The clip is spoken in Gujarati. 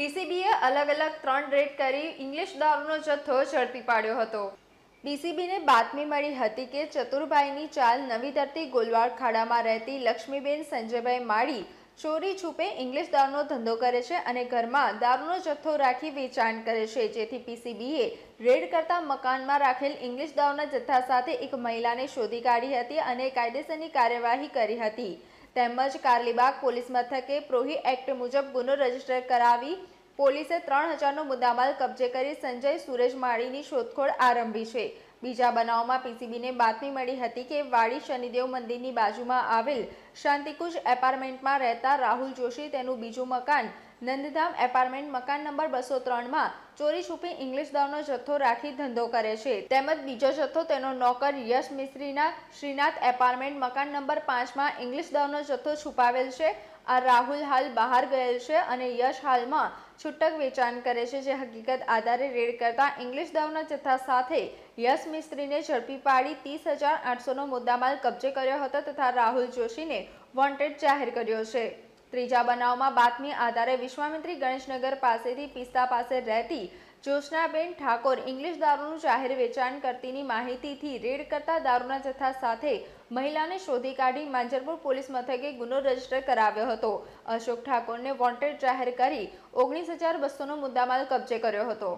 પીસીબીએ અલગ અલગ ત્રણ રેડ કરી ઇંગ્લિશ દારૂનો જથ્થો ઝડપી પાડ્યો હતો. પીસીબીને બાતમી મળી હતી કે ચતુરભાઈની ચાલ નવી ધરતી ગોલવાડ ખાડામાં રહેતી લક્ષ્મીબેન સંજયભાઈ માળી ચોરી છુપે ઇંગ્લિશ દારૂનો ધંધો કરે છે અને ઘરમાં દારૂનો જથ્થો રાખી વેચાણ કરે છે. જેથી પીસીબીએ રેડ કરતા મકાનમાં રાખેલ ઇંગ્લિશ દારૂના જથ્થા સાથે એક મહિલાને શોધી કાઢી હતી અને કાયદેસરની કાર્યવાહી કરી હતી. તેમજ કારલીબાગ પોલીસ મથકે પ્રોહી એક્ટ મુજબ ગુનો રજિસ્ટર કરાવી પોલીસે ત્રણ હજારનો મુદ્દામાલ કબજે કરી સંજય સુરેશ માળીની શોધખોળ આરંભી છે. બીજા બનાવમાં પીસીબીને બાતમી મળી હતી કે વાડી શનિદેવ મંદિરની બાજુમાં આવેલ શાંતિકુંજ એપાર્ટમેન્ટમાં રહેતા રાહુલ જોશી તેનું બીજું મકાન નંદધામ એપાર્ટમેન્ટ મકાન નંબર બસો ત્રણમાં ચોરી છુપી ઇંગ્લિશ દાવનો જથ્થો રાખી ધંધો કરે છે. તેમજ બીજો જથ્થો તેનો નોકર યશ મિસ્ત્રીના શ્રીનાથ એપાર્ટમેન્ટ મકાન નંબર પાંચમાં ઇંગ્લિશ દાવનો જથ્થો છુપાવેલ છે. આ રાહુલ હાલ બહાર ગયેલ છે અને યશ હાલમાં છૂટક વેચાણ કરે છે, જે હકીકત આધારે રેડ કરતા ઇંગ્લિશ દાવના જથ્થા સાથે યશ મિસ્ત્રીને ઝડપી પાડી ત્રીસ હજાર આઠસોનો મુદ્દામાલ કબજે કર્યો હતો તથા રાહુલ જોશીને વોન્ટેડ જાહેર કર્યો છે. ત્રીજા બનાવમાં બાતમી આધારે વિશ્વામિત્રી ગણેશનગર પાસેથી પિસ્તા પાસે રહેતી જ્યોત્સનાબેન ઠાકોર ઇંગ્લિશ દારૂનું જાહેર વેચાણ કરતીની માહિતીથી રેડ કરતા દારૂના જથ્થા સાથે મહિલાને શોધી કાઢી માંજરપુર પોલીસ મથકે ગુનો રજિસ્ટર કરાવ્યો હતો. અશોક ઠાકોરને વોન્ટેડ જાહેર કરી ઓગણીસ હજાર બસોનો મુદ્દામાલ કબજે કર્યો હતો.